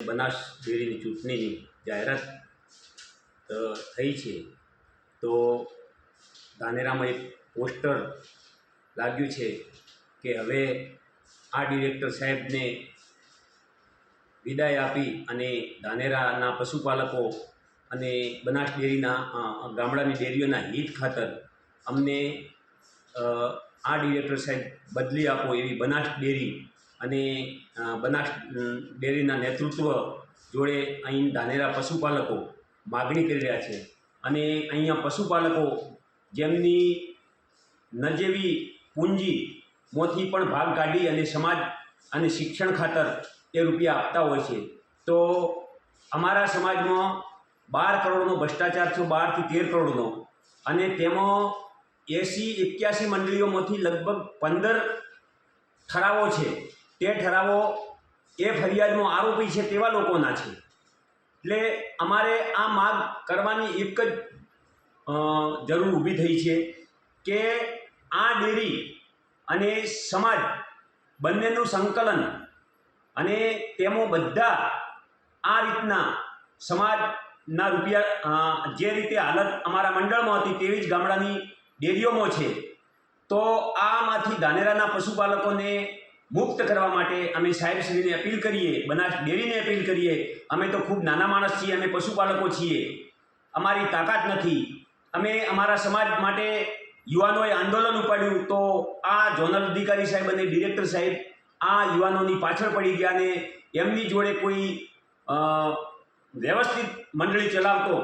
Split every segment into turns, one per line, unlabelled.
બનાસ ડેરીની ચૂંટણીની જાહેરાત થઈ છે. તો ધાનેરામાં એક પોસ્ટર લાગ્યું છે કે હવે આ ડિરેક્ટર સાહેબને વિદાય આપી અને ધાનેરાના પશુપાલકો અને બનાસ ડેરીના ગામડાની ડેરીઓના હિત ખાતર અમને આ ડિરેક્ટર સાહેબ બદલી આપો એવી બનાસ ડેરી અને બનાસ ડેરીના નેતૃત્વ જોડે અહીં ધાનેરા પશુપાલકો માગણી કરી રહ્યા છે. અને અહીંયા પશુપાલકો જેમની નજેવી પૂંજીમાંથી પણ ભાગ કાઢી અને સમાજ અને શિક્ષણ ખાતર એ રૂપિયા આપતા હોય છે. તો અમારા સમાજમાં બાર કરોડનો ભ્રષ્ટાચાર થયો બારથી તેર કરોડનો. અને તેમાં એંસી એક્યાસી મંડળીઓમાંથી લગભગ પંદર ઠરાવો છે. તે ઠરાવો એ ફરિયાદનો આરોપી છે તેવા લોકોના છે. એટલે અમારે આ માગ કરવાની એક જ જરૂર ઊભી થઈ છે કે આ ડેરી અને સમાજ બંનેનું સંકલન અને તેમાં બધા આ રીતના સમાજના રૂપિયા જે રીતે હાલત અમારા મંડળમાં હતી તેવી જ ગામડાની ડેરીઓમાં છે. તો આમાંથી ધાનેરાના પશુપાલકોને મુક્ત કરવા માટે અમે સાહેબશ્રીને અપીલ કરીએ, બનાસ ડેરીને અપીલ કરીએ. અમે તો ખૂબ નાના માણસ છીએ, અમે પશુપાલકો છીએ. અમારી તાકાત નથી. અમે અમારા સમાજ માટે યુવાનોએ આંદોલન ઉપાડ્યું તો આ ઝોનલ અધિકારી સાહેબ અને ડિરેક્ટર સાહેબ આ યુવાનોની પાછળ પડી ગયા અને એમની જોડે કોઈ વ્યવસ્થિત મંડળી ચલાવતો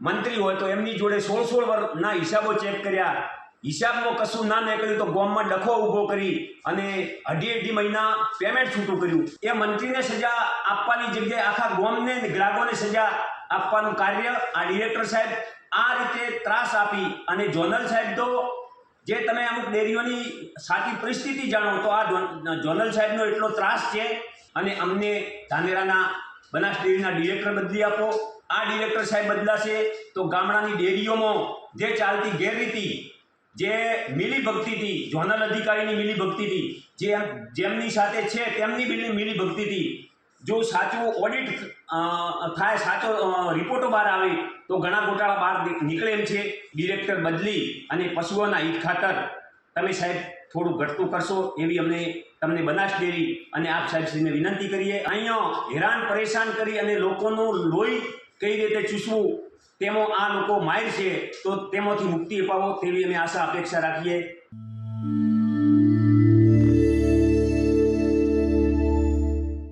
મંત્રી હોય તો એમની જોડે સોળ સોળ વર્ષના હિસાબો ચેક કર્યા. હિસાબમાં કશું ના નીકળ્યું તો ગોમમાં ડખો ઊભો કરી અને અઢી અઢી મહિના પેમેન્ટ છૂટું કર્યું. એ મંત્રીને સજા આપવાની જગ્યાએ આખા ગોમને ગ્રાહકોને સજા આપવાનું કાર્ય આ ડિરેક્ટર સાહેબ આ રીતે ત્રાસ આપી અને જોનલ સાહેબ તો જે તમે અમુક ડેરીઓની સાચી પરિસ્થિતિ જાણો તો આ જોનલ સાહેબનો એટલો ત્રાસ છે અને અમને ધાનેરાના બનાસ ડેરીના ડિરેક્ટર બદલી આપો. આ ડિરેક્ટર સાહેબ બદલાશે તો ગામડાની ડેરીઓમાં જે ચાલતી ગેરરીતિ જે મિલી ભક્તિથી ઝોનલ અધિકારીની મિલી ભક્તિથી જે જેમની સાથે છે તેમની મિલી મિલી ભક્તિથી જો સાચું ઓડિટ થાય, સાચો રિપોર્ટો બહાર આવે, તો ઘણા ગોટાળા બહાર નીકળે એમ છે. ડિરેક્ટર બદલી અને પશુઓના હિત ખાતર તમે સાહેબ થોડું ઘટતું કરશો એવી અમને, તમને બનાસ ડેરી અને આપ સાહેબશ્રીને વિનંતી કરીએ. અહીંયા હેરાન પરેશાન કરી અને લોકોનું લોહી કઈ રીતે ચૂસવું, તેમાં આ લોકો માહિર છે, તો તેમાંથી મુક્તિ અપાવો તેવી અમે આશા, અપેક્ષા રાખીએ.